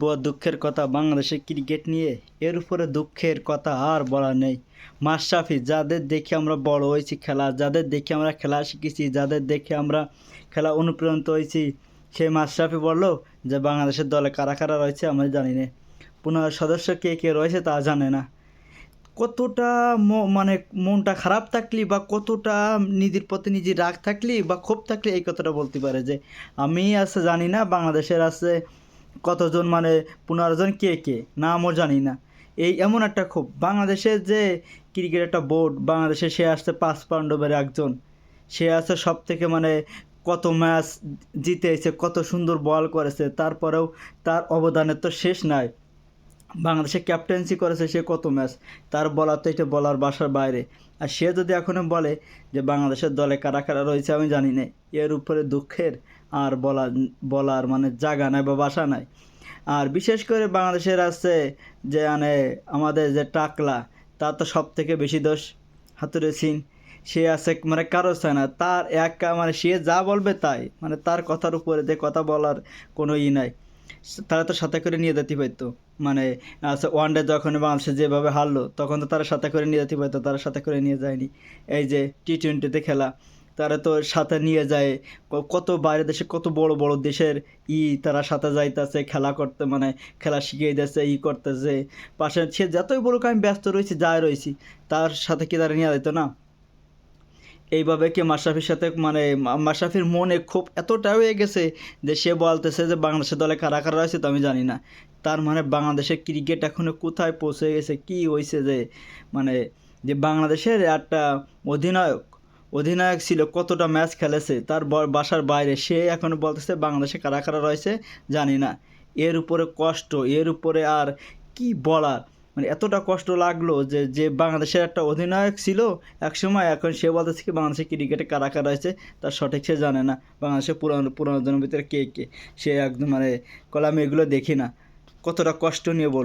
বড় দুঃখের কথা বাংলাদেশের ক্রিকেট নিয়ে, এর উপরে দুঃখের কথা আর বলা নেই। মাশরাফি, যাদের দেখে আমরা বড় হয়েছি খেলা, যাদের দেখে আমরা খেলা শিখেছি, যাদের দেখে আমরা খেলা অনুপ্রাণিত হয়েছি সেই মাশরাফি বলল যে বাংলাদেশের দলে কারা কারা রয়েছে আমরা জানি না। পুনরায় সদস্য কে কে রয়েছে তা জানে না। কতটা মানে মনটা খারাপ থাকলি বা কতটা নিজের প্রতি নিজের রাগ থাকলি বা ক্ষোভ থাকলে এই কথাটা বলতে পারে যে, আমি আছে জানি না বাংলাদেশের আছে কতজন মানে পনেরো জন কে? কে নামও জানি না। এই এমন একটা খুব বাংলাদেশের যে ক্রিকেট একটা বোর্ড বাংলাদেশে সে আসছে পাঁচ পাণ্ডবের একজন। সে আসছে সব থেকে মানে কত ম্যাচ জিতেছে, কত সুন্দর বল করেছে, তারপরেও তার অবদানের তো শেষ নাই। বাংলাদেশে ক্যাপ্টেন্সি করেছে সে কত ম্যাচ তার বলার তো এটা বলার বাসার বাইরে। আর সে যদি এখনও বলে যে বাংলাদেশের দলে কারা কারা রয়েছে, আমি জানি না। এর উপরে দুঃখের আর বলার বলার মানে জাগা নাই বা বাসা নাই। আর বিশেষ করে বাংলাদেশের আছে যে মানে আমাদের যে টাকলা, তার তো সব থেকে বেশি দোষ হাতুরে সিং। সে আছে মানে কারও চায় না তার এক মানে সে যা বলবে তাই। মানে তার কথার উপরে যে কথা বলার কোনো ই নাই। তারা তো সাথে করে নিয়ে যেতে পারতো। মানে আচ্ছা ওয়ান ডে যখন বাংলাদেশে যেভাবে হারলো, তখন তো তারা সাথে করে নিয়ে যেতে পারতো, তারা সাথে করে নিয়ে যায়নি। এই যে টি টোয়েন্টিতে খেলা, তারা তো সাথে নিয়ে যায়। কত বাইরে দেশে, কত বড় বড় দেশের ই তারা সাথে যাইতেছে, খেলা করতে মানে খেলা শিখিয়ে দিতেছে ই করতেছে। পাশে সে যতই বড় আমি ব্যস্ত রয়েছি, যাই রয়েছি, তার সাথে কি তারা নিয়ে যেত না? এইভাবে কি মাশরাফির সাথে মানে মাশরাফির মনে খুব এতটা হয়ে গেছে যে সে বলতেছে যে বাংলাদেশের দলে কারা কারা রয়েছে তো আমি জানি না। তার মানে বাংলাদেশের ক্রিকেট এখনও কোথায় পৌঁছে গেছে? কি হয়েছে যে মানে যে বাংলাদেশের একটা অধিনায়ক অধিনায়ক ছিল কতটা ম্যাচ খেলেছে, তার বাসার বাইরে সে এখন বলতেছে বাংলাদেশে কারা কারা রয়েছে জানি না। এর উপরে কষ্ট, এর উপরে আর কি বলার? মানে এতটা কষ্ট লাগল যে যে বাংলাদেশের একটা অধিনায়ক ছিল এক সময়, এখন সে বলতেছে কি বাংলাদেশের ক্রিকেটে কারা কারা আছে? তার সঠিক সে জানে না। বাংলাদেশের পুরানো পুরানো জন্মের ভিতরে কে কে? সে একদম মানে কলামে এগুলো দেখি না। কতটা কষ্ট নিয়ে বল